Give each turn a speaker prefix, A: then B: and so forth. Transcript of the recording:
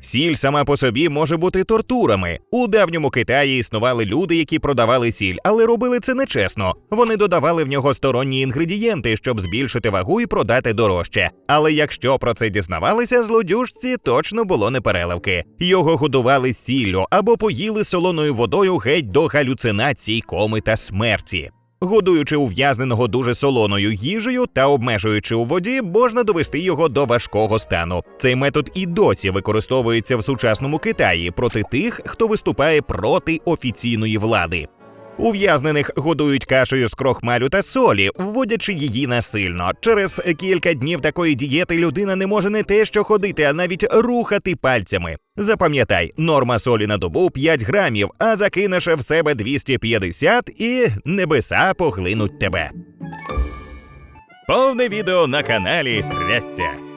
A: Сіль сама по собі може бути тортурами. У давньому Китаї існували люди, які продавали сіль, але робили це нечесно. Вони додавали в нього сторонні інгредієнти, щоб збільшити вагу і продати дорожче. Але якщо про це дізнавалися, злодюжці точно було непереливки. Його годували сіллю або поїли солоною водою геть до галюцинацій, коми та смерті. Годуючи ув'язненого дуже солоною їжею та обмежуючи у воді, можна довести його до важкого стану. Цей метод і досі використовується в сучасному Китаї проти тих, хто виступає проти офіційної влади. Ув'язнених годують кашею з крохмалю та солі, вводячи її насильно. Через кілька днів такої дієти людина не може не те, що ходити, а навіть рухати пальцями. Запам'ятай, норма солі на добу 5 грамів, а закинеш в себе 250 і небеса поглинуть тебе. Повне відео на каналі Трястя.